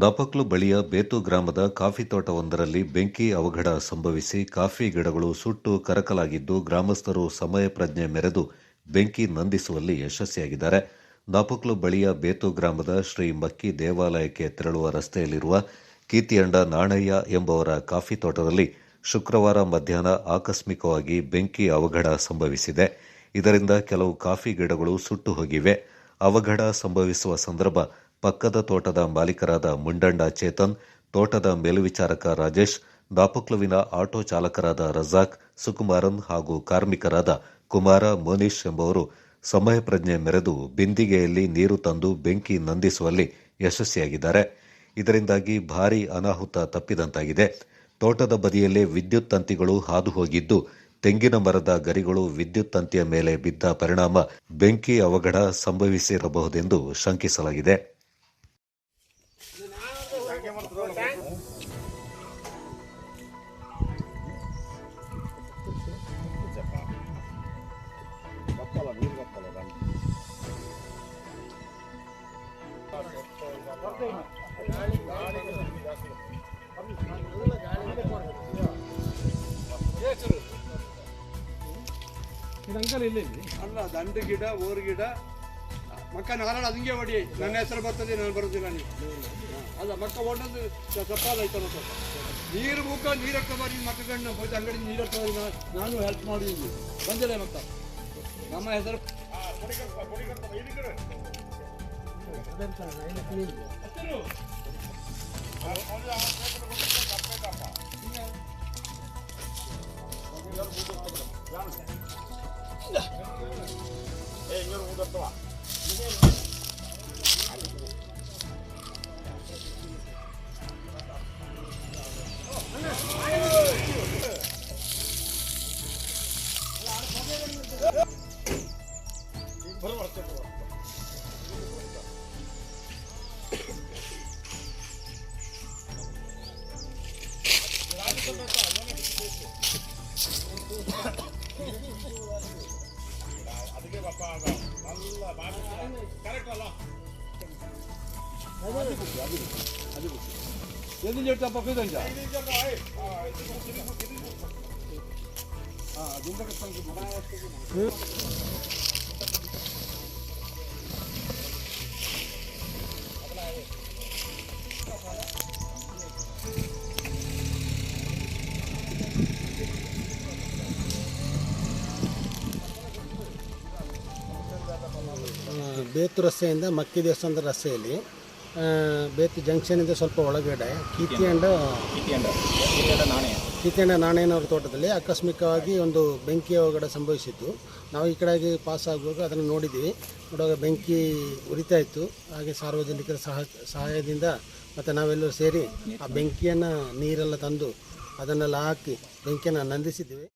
ದಾಪಕ್ಲು ಬಳಿಯ ಬೇತು ಗ್ರಾಮದ ಕಾಫಿ ತೋಟವೊಂದರಲ್ಲಿ ಬೆಂಕಿ ಅವಘಡ ಸಂಭವಿಸಿ ಕಾಫಿ ಗಿಡಗಳು ಸುಟ್ಟು ಕರಕಲಾಗಿದ್ದು ಗ್ರಾಮಸ್ಥರು ಸಮಯ ಪ್ರಜ್ಞೆ ಮೆರೆದು ಬೆಂಕಿ ನಂದಿಸುವಲ್ಲಿ ಯಶಸ್ವಿಯಾಗಿದ್ದಾರೆ. ದಾಪಕ್ಲು ಬಳಿಯ ಬೇತು ಗ್ರಾಮದ ಶ್ರೀ ಮಕ್ಕಿ ದೇವಾಲಯಕ್ಕೆ ತೆರಳುವ ರಸ್ತೆಯಲ್ಲಿರುವ ಕೀರ್ತಿಯಂಡ ನಾಣಯ್ಯ ಎಂಬವರ ಕಾಫಿ ತೋಟದಲ್ಲಿ ಶುಕ್ರವಾರ ಮಧ್ಯಾಹ್ನ ಆಕಸ್ಮಿಕವಾಗಿ ಬೆಂಕಿ ಅವಘಡ ಸಂಭವಿಸಿದೆ. ಇದರಿಂದ ಕೆಲವು ಕಾಫಿ ಗಿಡಗಳು ಸುಟ್ಟು ಹೋಗಿವೆ. ಅವಘಡ ಸಂಭವಿಸುವ ಸಂದರ್ಭ ಪಕ್ಕದ ತೋಟದ ಮಾಲೀಕರಾದ ಮುಂಡಂಡ ಚೇತನ್, ತೋಟದ ಮೇಲ್ವಿಚಾರಕ ರಾಜೇಶ್, ದಾಪಕ್ಲುವಿನ ಆಟೋ ಚಾಲಕರಾದ ರಜಾಕ್, ಸುಕುಮಾರನ್ ಹಾಗೂ ಕಾರ್ಮಿಕರಾದ ಕುಮಾರ, ಮೋನೀಶ್ ಎಂಬುವರು ಸಮಯ ಪ್ರಜ್ಞೆ ಮೆರೆದು ಬಿಂದಿಗೆಯಲ್ಲಿ ನೀರು ತಂದು ಬೆಂಕಿ ನಂದಿಸುವಲ್ಲಿ ಯಶಸ್ವಿಯಾಗಿದ್ದಾರೆ. ಇದರಿಂದಾಗಿ ಭಾರೀ ಅನಾಹುತ ತಪ್ಪಿದಂತಾಗಿದೆ. ತೋಟದ ಬದಿಯಲ್ಲೇ ವಿದ್ಯುತ್ ತಂತಿಗಳು ಹಾದು ಹೋಗಿದ್ದು ತೆಂಗಿನ ಮರದ ಗರಿಗಳು ವಿದ್ಯುತ್ ತಂತಿಯ ಮೇಲೆ ಬಿದ್ದ ಪರಿಣಾಮ ಬೆಂಕಿ ಅವಘಡ ಸಂಭವಿಸಿರಬಹುದೆಂದು ಶಂಕಿಸಲಾಗಿದೆ. ಗೊತ್ತಲ್ಲ ನೀರು ಗೊತ್ತಲ್ಲ ದಂಡ ಅಲ್ಲ ದಂಡು ಗಿಡ ಓರ್ ಗಿಡ ಮಕ್ಕ ನಾರಾಯಣ ಅದಂಗೆ ಹೊಡಿ ನನ್ನ ಹೆಸರು ಬರ್ತದೆ, ನಾನು ಬರೋದಿಲ್ಲ ನೀವು ಅಲ್ಲ, ಮಕ್ಕ ಸಪ್ಪಾಲ ಐತಲ್ಲ ಸ್ವಲ್ಪ. ನೀರು ಮುಖ, ನೀರು ಬರೀ ಮಕ್ಕಳನ್ನ ಹೋಯ್ತು, ಅಂಗಡಿ ನೀರು ಹಾಕೋಬಾರಿ ನಾನು ಹೆಲ್ಪ್ ಮಾಡಿದ್ದೀನಿ. ಬಂದಿಲ್ಲ ಮಕ್ಕ. ನಮ್ಮ ಹೆಸರು Gracias. ಎದಿಲ್ ಹೇಳ್ತಾ ಪಕ್ಕದಂಗ ಹಾಂ ಬೇತು ರಸ್ತೆಯಿಂದ ಮಕ್ಕಿ ದೇವಸ್ಥಾನದ ರಸ್ತೆಯಲ್ಲಿ ಬೇತು ಜಂಕ್ಷನಿಂದ ಸ್ವಲ್ಪ ಒಳಗಡೆ ಕೀತಿಯಂಡ ಕೀತಿಯಂಡ ನಾಣಯ್ಯನವ್ರ ತೋಟದಲ್ಲಿ ಆಕಸ್ಮಿಕವಾಗಿ ಒಂದು ಬೆಂಕಿ ಅವಘಡ ಸಂಭವಿಸಿತ್ತು ನಾವು ಈ ಕಡೆಗೆ ಪಾಸ್ ಆಗುವಾಗ ಅದನ್ನು ನೋಡಿದ್ವಿ ನೋಡುವಾಗ ಬೆಂಕಿ ಉರಿತಾ ಇತ್ತು. ಹಾಗೆ ಸಾರ್ವಜನಿಕರ ಸಹ ಸಹಾಯದಿಂದ ಮತ್ತು ನಾವೆಲ್ಲರೂ ಸೇರಿ ಆ ಬೆಂಕಿಯನ್ನು ನೀರೆಲ್ಲ ತಂದು ಅದನ್ನೆಲ್ಲ ಹಾಕಿ ಬೆಂಕಿಯನ್ನು ನಂದಿಸಿದ್ದೀವಿ.